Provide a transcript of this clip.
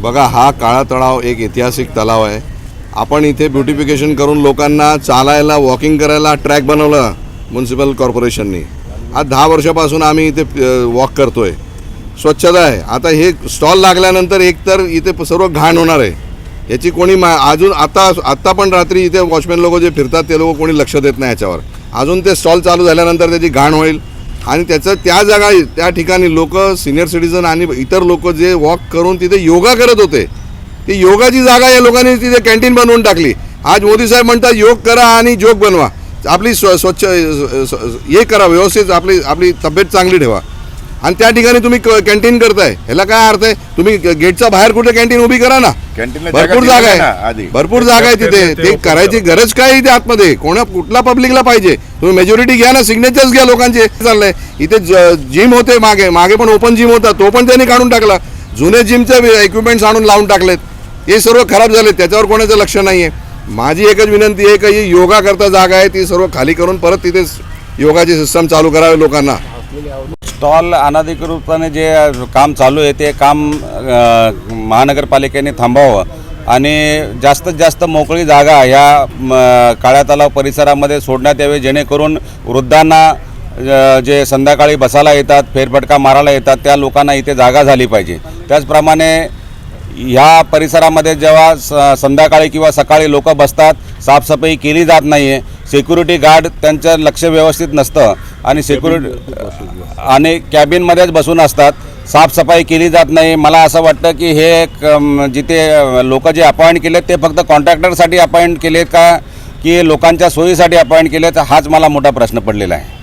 बघा हा काळा तळाव एक ऐतिहासिक तलाव आहे. आपण इथे ब्युटिफिकेशन करून लोकांना चालायला वॉकिंग करायला ट्रॅक बनवला म्युन्सिपल कॉर्पोरेशननी आज दहा वर्षापासून आम्ही इथे वॉक करतोय. स्वच्छता आहे. आता हे स्टॉल लागल्यानंतर एकतर इथे सर्व घाण होणार आहे. याची कोणी मा अजून आता आत्ता पण रात्री इथे वॉचमॅन लोक जे फिरतात ते लोक कोणी लक्ष देत नाही याच्यावर. अजून ते स्टॉल चालू झाल्यानंतर त्याची घाण होईल. आणि त्याचं त्या जागा त्या ठिकाणी लोक सिनियर सिटीजन आणि इतर लोक जे वॉक करून तिथे योगा करत होते. ती योगाची जागा या लोकांनी तिथे कॅन्टीन बनवून टाकली. आज मोदी साहेब म्हणतात योग करा आणि जोग बनवा. आपली स्व स्वच्छ हे करा व्यवस्थित आपली आपली तब्येत चांगली ठेवा. आणि त्या ठिकाणी तुम्ही कॅन्टीन करताय. ह्याला काय अर्थ आहे? तुम्ही गेटच्या बाहेर कुठे कॅन्टीन उभी करा ना? भरपूर जागा आहे. भरपूर जागा आहे तिथे. ते करायची गरज काय आहे इथे आतमध्ये? कोणा कुठला पब्लिकला पाहिजे? तुम्ही मेजॉरिटी घ्या ना सिग्नेचर्स घ्या लोकांचे. चाललंय. इथे जिम होते मागे. मागे पण ओपन जिम होता. तो पण त्यांनी काढून टाकला. जुने जिमचे इक्विपमेंट्स आणून लावून टाकलेत. हे सर्व खराब झाले त्याच्यावर कोणाचं लक्ष नाहीये. माझी एकच विनंती आहे का योगा करता जागा आहे ती सर्व खाली करून परत तिथे योगाची सिस्टम चालू करावे लोकांना. स्टॉल अनधिकृतपणे जे काम चालू आहे ते काम महानगरपालिकेने थांबावं. आणि जास्तीत जास्त मोकळी जागा ह्या म, काळ्या तलाव परिसरामध्ये सोडण्यात यावी जेणेकरून वृद्धांना जे संध्याकाळी बसायला येतात फेरफटका मारायला येतात त्या लोकांना इथे जागा झाली पाहिजे. त्याचप्रमाणे ह्या परिसरामध्ये जेव्हा स संध्याकाळी किंवा सकाळी लोक बसतात साफसफाई केली जात नाही आहे सिक्युरिटी गार्ड त्यांचं लक्ष व्यवस्थित नसतं आणि सिक्युरिटी आणि कॅबिनमध्येच बसून असतात. साफसफाई केली जात नाही. मला असं वाटतं की हे जिथे लोक जे अपॉइंट केलेत ते फक्त कॉन्ट्रॅक्टरसाठी अपॉइंट केलेत का? की लोकांच्या सोयीसाठी अपॉइंट केलेत? हाच मला मोठा प्रश्न पडलेला आहे.